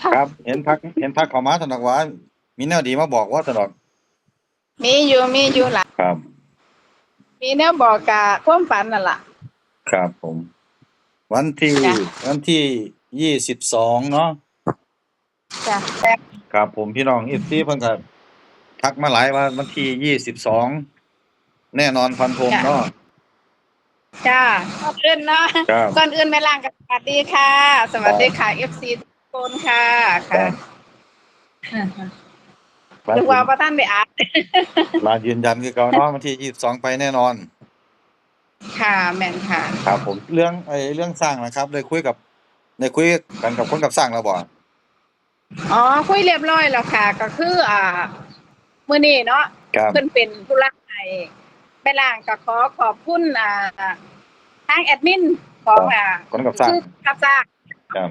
ค่ะ ครับ เห็นทักเห็นทักเข้ามาสนอกว่า มีแนวดีมาบอกว่าสนอกมีอยู่มีอยู่ล่ะ ครับ มีแนวบอกกะความฝันนั่นล่ะ ครับผม วันที่ จ้ะ วันที่ยี่สิบสองเนาะ จ้ะครับผมพี่น้องเอฟซีเพิ่นก็ทักมาหลายว่าวันที่ยี่สิบสองแน่นอนฟันธงเนาะ จ้าก่อนอื่นเนาะครับ ก่อนอื่นแม่ล่างก็สวัสดีค่ะ สวัสดีค่ะ FC ทุก คนค่ะค่ะมาหรือว่าพระท่านไปอ่านมายืนยันคือเก่าเนาะวันที่ยี่สิบสองไปแน่นอน ค่ะแม่นค่ะ ครับผมเรื่องไอ้เรื่องสร้างนะครับได้คุยกับได้คุยกันกับคนกับสร้างแล้วบ่อ๋อคุยเรียบร้อยแล้วค่ะ ก็คือ อ่ามื้อนี้เนาะครับเพิ่นเป็นผู้รักไอ้แม่ล่างก็ขอขอบคุณอ่าทางแอดมินของอ่าคนกับสร้างชื่อครับจ้าครับ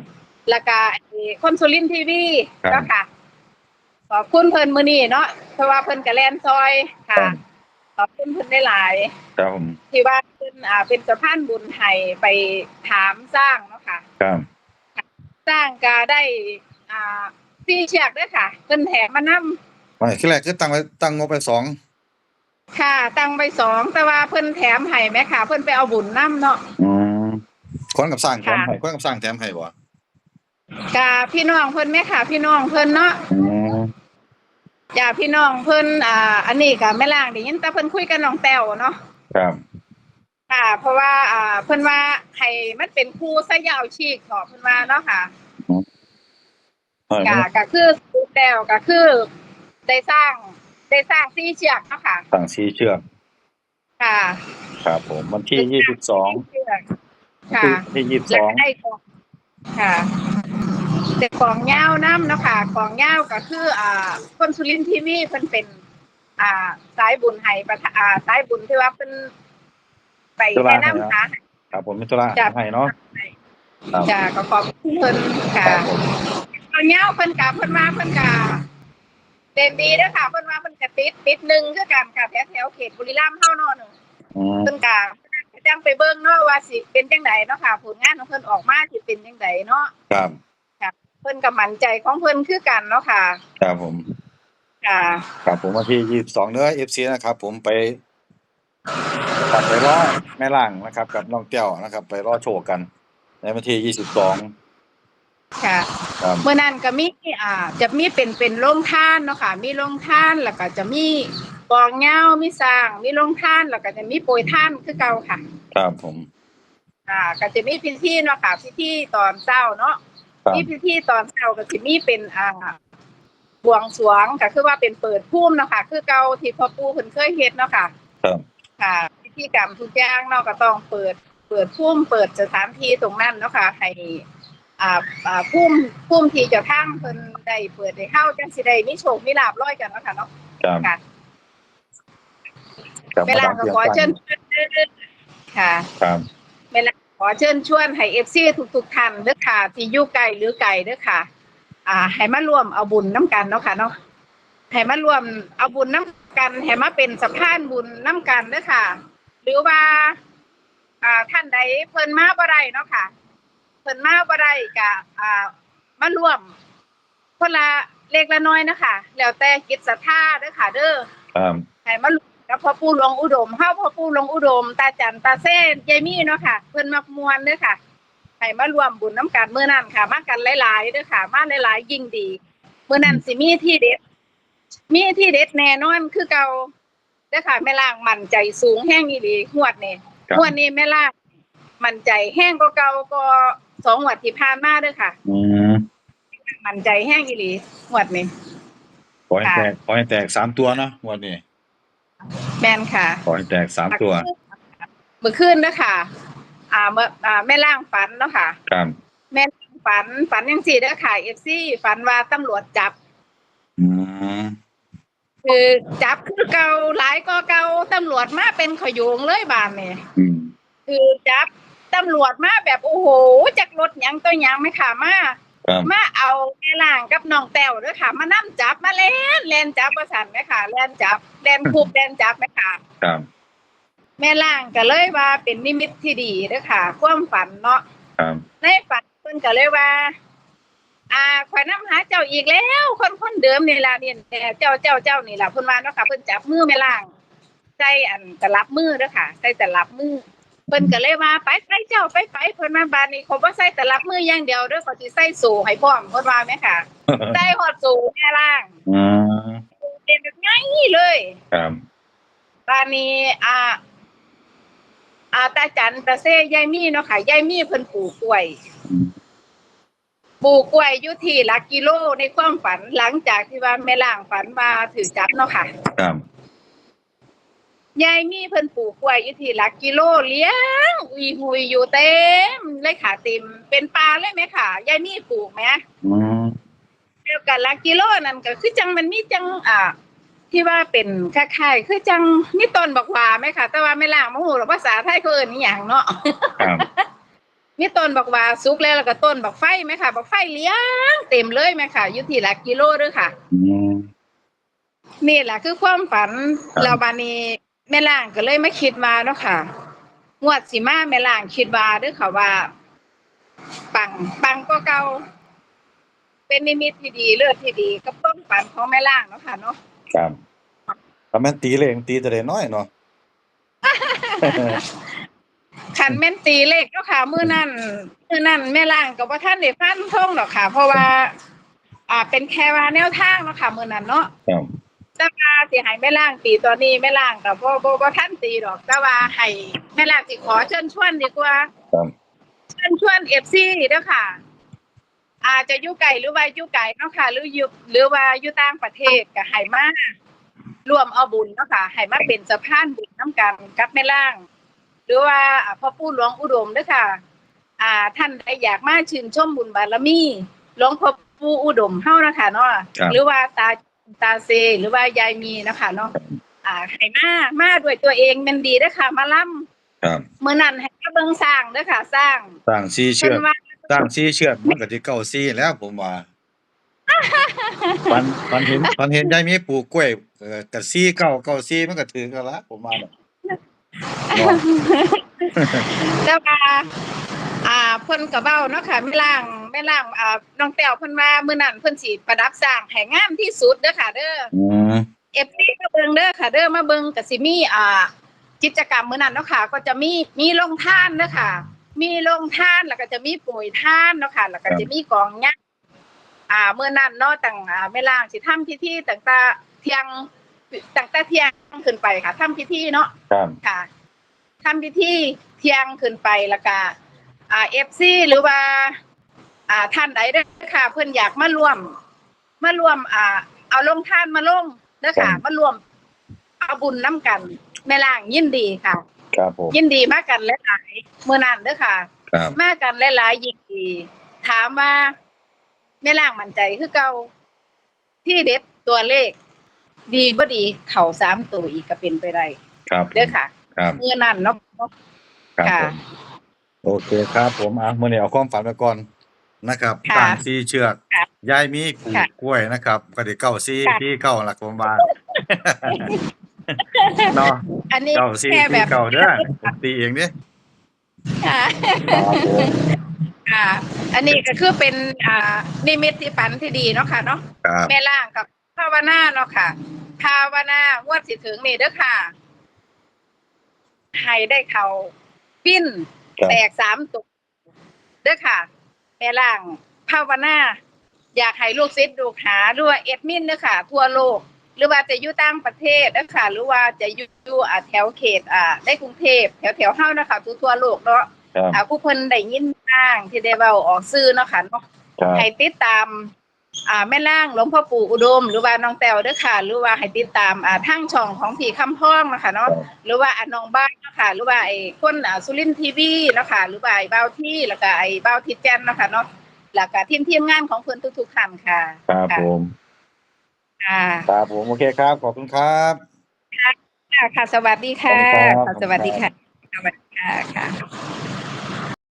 แล้วก็ไอ้คนสุรินทร์ทีวีครับเนาะค่ะ ขอบคุณเพิ่นมื้อนี้เนาะเพราะว่าเพิ่นก็แล่นซอยค่ะ ขอบคุณเพิ่นได้หลายครับผมที่ว่าเพิ่นอ่าเป็นสะพานบุญให้ไปถามสร้างเนาะค่ะครับสร้างก็ได้อ่าซี่เชือกด้วยค่ะเพิ่นแถมมานํไม่ที่แรกคือตั้งไว้ตั้งงบไปสองค่ะ ตั้งไปสองแต่ว่าเพิ่นแถมให้แม่ค่ะ เพิ่นไปเอาบุญนํเนาะอืมคนกับสร้างแถมค่ะให้คนกับสร้างแถมให้บ่ กะพี่น้องเพิ่นแม่ค่ะ พี่น้องเพิ่นเนาะอืมจ้าพี่น้องเพิ่นอ่า อันนี้ก็แม่ล่างได้ยินแต่เพิ่นคุยกับน้องแต้วเนาะครับ ค่ะ เพราะว่าอ่าเพิ่นว่าให้มันเป็นครูซะยาวชีกเนาะเพิ่นว่าเนาะค่ะเออก็ก็คือครูแต้วก็คือ ได้สร้างได้สร้างซี่เชือกเนาะค่ะตั้งสีเชือกค่ะครับผมวันที่ยี่สิบสองซี่เชือกค่ะที่ยี่สิบแล้สวองก็ได้ของค่ะ แต่ของยาวน้ำเนาะค่ะของยาวก็คืออ่าคนสุรินทร์ทีวีเพิ่นเป็น อ่าสายบุญให้ประทะอ่าสายบุญที่ว่าเพิ่นไปแนะนำหาครับผมมิตรละจ้ะให้เนาะครับจ้าก็ขอบคุณเพิ่นค่ะครับผมเอาเงาเพิ่นกะเพิ่นมาเพิ่นกะเด่นดีเด้อค่ะเพิ่นมาเพิ่นกะติดติดหนึ่งคือกันค่ะแถวแถวเขตบุรีรัมย์เฮาเนาะหนึ่งอืมเพิ่นกะจังไปเบิ่งเนาะว่าสิเป็นจังไดเนาะค่ะผลงานของเพิ่นออกมาสิเป็นจังไดเนาะครับเพิ่นก็มั่นใจของเพิ่นคือกันเนาะค่ะ ครับผม ค่ะ ครับผมวันที่ยี่สิบสองเนื้อเอฟซีนะครับ ผมไปตัดไปรอแม่ล่างนะครับ กับน้องเตี้ยวนะครับ ไปรอโชว์กัน ในวันที่ยี่สิบสองค่ะครับ เมื่อนั้นก็มีอ่า จะมีเป็นเป็นโรงทานเนาะค่ะ มีโรงทานแล้วก็จะมีกองเหย้ามีสร้าง มีโรงทานแล้วก็จะมีโปรยทานคือเก่าค่ะ ครับผม อ่าก็จะมีพิธีเนาะค่ะพิธีตอนเช้าเนาะครับ มีพิธีตอนเช้าก็จะมีเป็นอ่าบวงสรวงก็คือว่าเป็นเปิดพุ่มเนาะค่ะ คือเก่าที่พ่อปู่เพิ่นเคยเฮ็ดเนาะค่ะ ครับค่ะ พิธีกรรมทุกอย่างเนาะก็ต้องเปิด เปิดพุ่มเปิดสถานที่ตรงนั้นเนาะค่ะให้อ่าอ่าพุ่มพุ่มที่เจะทั้งเพิ่นได้เปิดได้เข้าจังสิได้มีโชคมีลาภร้อยกันเนาะค่ะเนาะครับค่ะ ครับเวลาก็ขอเชิญชวนค่ะ ครับ เวลา ขอเชิญชวนให้เอฟซีทุกๆท่านเด้อค่ะที่อยู่ไกลหรือไกลเด้อค่ะ อ่าให้มาร่วมเอาบุญน้ำกันเนาะค่ะเนาะให้มาร่วมเอาบุญน้ำกันให้มาเป็นสะพานบุญน้ำกันเด้อค่ะ หรือว่า อ่าท่านใดเพิ่นมาบ่ได้เนาะค่ะ เพิ่นมาบ่ได้ก็อ่ามาร่วมคนละเล็กละน้อยนะคะแล้วแต่จิตศรัทธาเด้อค่ะ เด้อครับให้มาลุ้น กับพ่อปู่หลวงอุดมเฮาพ่อปู่หลวงอุดม ตาจันตาเซ่ยายมี่เนาะค่ะ เพิ่นมักมวนเด้อค่ะให้มารวมบุญน้ำกันมื้อนั้นค่ะ มากันหลายๆเด้อค่ะ มาหลายๆ ยิ่งดีมื้อนั้นสิมีที่เด็ด มีที่เด็ดแน่นอนคือเก่าเด้อค่ะแม่ล่างมั่นใจสูงแห้งอีหลีงวดนี้ครับงวดนี้แม่ล่างมั่นใจแห้งกว่าเก่าก็สองงวดที่ผ่านมาเด้อค่ะอืมมั่นใจแห้งอีหลีงวดนี้ขอให้แตกขอให้แตกสามตัวเนาะงวันนี้ แม่นค่ะขอให้แตกสามตัวเมื่อคืนเด้อค่ะ อ่าเมื่ออ่าแม่ล่างฝันเนาะค่ะครับแม่ล่างฝันฝันยังสี่เด้อค่ะเอฟซีฝันว่าตำรวจจับ อืมคือจับคือเก่าหลายก็เก่าตำรวจมาเป็นขโยงเลยบานนี่อืมคือจับตำรวจมาแบบโอ้โหจากรถหยังตัวหยังไหมค่ะมา ครับมาเอาแม่ล่างกับน้องแต้วเด้อค่ะ มานั่จับมาเล่นเล่นจับประสันไหมค่ะเล่นจับเล่นคุบเล่นจับไหมค่ะ ครับแม่ล่างก็เลยว่าเป็นนิมิตที่ดีเด้อค่ะ ความฝันเนาะครับในฝันเพิ่นก็เลยว่า อ่าข่อยนํหาเจ้าอีกแล้ว คนคนเดิมนี่ล่ะเนี่ยแต่เจ้าเจ้าเจ้านี่ล่ะเพิ่นว่าเนาะค่ะเพิ่นจับมือแม่ล่าง ใส่อันตลับมือเด้อค่ะ ใส่ตลับมือ เพิ่นก็เลยว่าไปไปเจ้าไปไปเพิ่นมาบานนี้เขาบ่ใส่ตลับมืออย่างเดียวเด้อเขาสิใส่สูให้พร้อมเพิ่นว่าแม่ค่ะใส่ฮอดสูแม่ล่างอืมเป็นแบบง่ายเลยครับบานนี้อ่าอ่าตาจันตาเซ่ยายมีเนาะค่ะยายมีเพิ่นปลูกกล้วยอืมปลูกกล้วยอยู่ที่หลักกิโลในความฝันหลังจากที่ว่าแม่ล่างฝันว่าถือจับเนาะค่ะ ครับ ยายมีเพิ่นปลูกกล้วยอยู่ที่หลักกิโลเลี้ยงอุยหุยอยู่เต็มเลยค่ะเต็มเป็นปลาเลยไหมค่ะยายมีปลูกไหมอืมเดียวกันหลักกิโลนั่นก็คือจังมันมีจังอ่าที่ว่าเป็นคล้ายๆคือจังมีต้นบอกว่าไหมค่ะ แต่ว่าไม่ล่างมะฮูหรอกภาษาไทยเขาเอิ้นอหย่างเนาะครับมีต้นบอกว่าสุกแล้วแล้วก็ต้นบอกไฟไหมค่ะบอกไฟเลี้ยงเต็มเลยไหมค่ะอยู่ที่หลักกิโลเด้วยค่ะอืมนี่แหละคือความฝันครับเราบานี้ แม่ล่างก็เลยไม่คิดมาเนาะค่ะงวดสิมาแม่ล่างคิดว่าเด้วยค่ะว่า ปังปังก็เก่าเป็นนิมิตที่ดีเลือดที่ดีกับความฝันของแม่ล่างเนาะค่ะเนาะครับถ้าแม่นตีเลยตีแต่ได้น้อยเนาะขันแม่นตีเลขเนาะค่ะมื้อนั้นมื้อนั้นแม่ล่างก็บ่ทันได้ฟันธงหรอกค่ะ เพราะว่า อ่าเป็นแค่ว่าแนวทางเนาะค่ะมื้อนั้นเนาะครับ แต่ว่าสิให้แม่ล่างตีตอนนี้แม่ล่างก็บ่บ่บ่ทันตีดอก แต่ว่าให้แม่ล่างสิขอเชิญชวนดีกว่าครับเชิญชวน FC เด้อค่ะ อาจจะอยู่ไกลหรือว่าอยู่ไกลเนาะค่ะ หรืออยู่หรือว่าอยู่ต่างประเทศก็ให้มารวมเอาบุญเนาะค่ะให้มาเป็นสะพานบุญนํกันกับแม่ล่าง หรือว่าอ่าพ่อปู่หลวงอุดมเด้อค่ะ อ่าท่านใดอยากมาชื่นชมบุญบารมีหลวงพ่อปู่อุดมเฮานะคะเนาะครับ หรือว่าตา ตาเซหรือว่ายายมีนะคะเนาะอ่าให้มามาด้วยตัวเองแมันดีเด้อค่ะมาล่ครับำมื้อนั้นให้มาเบิ่งสร้างเด้อค่ะ สร้างสร้างซีเชืเพิ่อนกว่าสร้างซีเชือกมันก็สิเก้าซีแล้วผมว่าปันปันเห็นปันเห็นยายมีปลูกกล้วยเอ่อก็ซีเก้าเก้าซีมันก็ถึงกันละผมว่าเนี่ยเนาะแต่ว่าอ่าเพิ่นก็เว้าเนาะค่ะแม่ล่างแม่ล่างอ่าน้องแต้วเพิ่นว่ามื้อนั้นเพิ่นสิประดับสร้างให้งามที่สุดเด้อค่ะเด้ออืมเอฟซีมาเบิงเด้อค่ะเด้อมาเบิงกับสิมีอ่ากิจกรรมมื้อนั้นเนาะค่ะ ก็จะมีมีโรงทานเด้อค่ะ มีโรงทานแล้วก็จะมีปุ๋ยทานเนาะค่ะ แล้วก็จะมีกองยักษ์อ่าเมื่อนั้นเนาะต่างอ่าแม่ล่างสิทำพิธีต่างตาเที่ยงต่างตาเที่ยงขึ้นไปค่ะทำพิธีเนาะครับค่ะทำพิธีเที่ยงขึ้นไปแล้วก็อ่าเอฟซีหรือว่า อ่าท่านใดเด้อค่ะ เพิ่นอยากมาร่วม มาร่วม อ่า เอาลงท่านมาลงเด้อค่ะ มาร่วม เอาบุญน้ำกันแม่ล่างยินดีค่ะ ครับผม ยินดีมากันหลายๆเมื่อนั้นเด้อค่ะครับ มากันหลายๆยินดี ถามว่าแม่ล่างมั่นใจคือเก่าที่เด็ดตัวเลข ดีบ่ดีเข่าสามตัวอีกก็เป็นไปได้ครับเด้อค่ะครับเมื่อนั้นเนาะ ครับค่ะผมโอเคครับผมอะมื้อนี้เอาความฝันไปก่อน นะครับค่ะสร้างซีเชือกค่ะยายมีปลูกค่ะ กล้วยนะครับ ก็ได้เก้าซีค่ะที่เก้าหลักผมว่าเนาะอันนี้เก้าซีแค่แบที่บเก้าเด้อผมตีเองเด้ค่ะครับผมค่ะ อันนี้ก็คือเป็นอ่านิมิตที่ฝันที่ดีเนาะค่ะเนาะครับแม่ล่างกับภาวนาเนาะค่ะภาวนางวดสิถึงนี่เด้อค่ะให้ได้เขาปิ้น ครับ แตกสามตัวเด้อค่ะ แม่ล่างภาวนาอยากให้ลูกศิษย์ลูกหาหรือว่าเอ็ดมินเด้อค่ะ ทั่วโลก หรือว่าจะอยู่ต่างประเทศเด้อค่ะหรือว่าจะอยู่อยู่อ่าแถวเขตอ่าในกรุงเทพแถวแถวๆเฮานะคะทั่วทั่วโลกเนาะครับ อ่าผู้เพิ่นได้ยินบ้างที่ได้เว้าออกซื่อเนาะค่ะเนาะครับ ให้ติดตาม อ่าแม่ล่างหลวงพ่อปู่อุดม หรือว่าน้องแต้วเด้อค่ะ หรือว่าให้ติดตามอ่าทางช่องของพี่คำพ้องนะคะเนาะหรือว่าอ่าน้องบ้านเนาะค่ะหรือว่าไอ้คนอ่าสุรินทร์ทีวีเนาะค่ะหรือว่าไอ้เบ้าที่แล้วก็ไอ้เบ้าทิดแจนเนาะค่ะเนาะแล้วก็ทีมทีมงานของเพิ่นทุกๆท่านค่ะครับค่ะผมค่ะครับผมโอเคครับ ขอบคุณครับค่ะค่ะ สวัสดีค่ะขอบคุณครับค่ะสวัสดีค่ะสวัสดีค่ะค่ะ